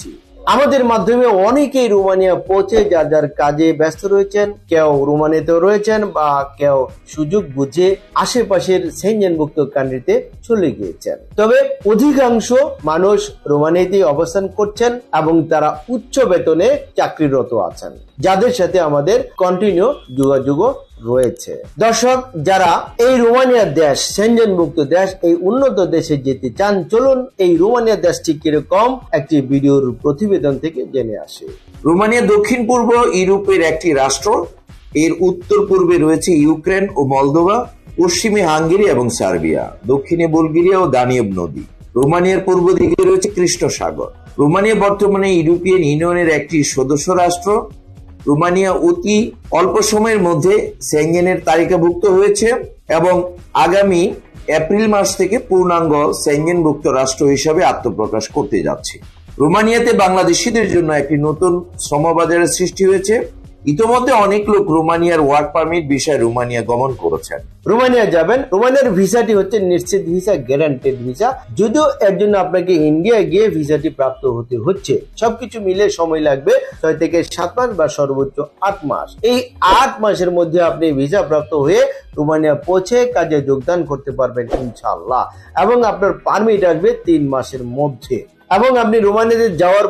দিচ্ছি আমাদের মাধ্যমে অনেকেই রোমানিয়া পৌঁছে যার যার কাজে ব্যস্ত রয়েছেন, কেউ রোমানিয়াতেও রয়েছেন বা কেউ সুযোগ বুঝে আশেপাশের সেঞ্জনভুক্ত কান্ট্রিতে চলে গিয়েছেন। তবে অধিকাংশ মানুষ রোমানিয়াতেই অবস্থান করছেন এবং তারা উচ্চ বেতনে চাকরিরত আছেন। যাদের সাথে আমাদের কন্টিনিউ যোগাযোগ রয়েছে। দর্শক, যারা এই রোমানিয়া দেশ সেনজেন মুক্ত দেশ, এই উন্নত দেশে যেতে চান, চলুন এই রোমানিয়া দেশটি কীরকম একটি ভিডিওর প্রতিবেদন থেকে জেনে আসে। রোমানিয়া দক্ষিণ পূর্ব ইউরোপের একটি রাষ্ট্র। এর উত্তর পূর্বে রয়েছে ইউক্রেন ও মলদোভা, পশ্চিমে হাঙ্গেরি এবং সার্বিয়া, দক্ষিণে বুলগেরিয়া ও দানিয়ব নদী। রোমানিয়ার পূর্ব দিকে রয়েছে কৃষ্ণ সাগর রোমানিয়া বর্তমানে ইউরোপিয়ান ইউনিয়নের একটি সদস্য রাষ্ট্র। রোমানিয়া অতি অল্প সময়ের মধ্যে সেঙ্গেনের তালিকাভুক্ত হয়েছে এবং আগামী এপ্রিল মাস থেকে পূর্ণাঙ্গ সেঙ্গেনভুক্ত রাষ্ট্র হিসাবে আত্মপ্রকাশ করতে যাচ্ছে। রোমানিয়াতে বাংলাদেশিদের জন্য একটি নতুন শ্রমবাজারের সৃষ্টি হয়েছে। ইতোমধ্যে অনেক লোক রোমানিয়ার ওয়ার্ক পারমিট বিষয়ে রোমানিয়া গমন করেছেন। রোমানিয়া যাবেন। রোমানিয়ার ভিসাটি হচ্ছে নিশ্চিত ভিসা গ্যারান্টেড ভিসা। যদিও এর জন্য আপনাকে ইন্ডিয়া গিয়ে ভিসাটি প্রাপ্ত হতে হচ্ছে। সবকিছু মিলে সময় লাগবে ছয় থেকে সাত মাস বা সর্বোচ্চ আট মাস। এই আট মাসের মধ্যে আপনি ভিসা প্রাপ্ত হয়ে রোমানিয়া পৌঁছে কাজে যোগদান করতে পারবেন ইনশাল্লাহ এবং আপনার পারমিট আসবে তিন মাসের মধ্যে। এবং আপনি রোমানিয়াতে যাওয়ার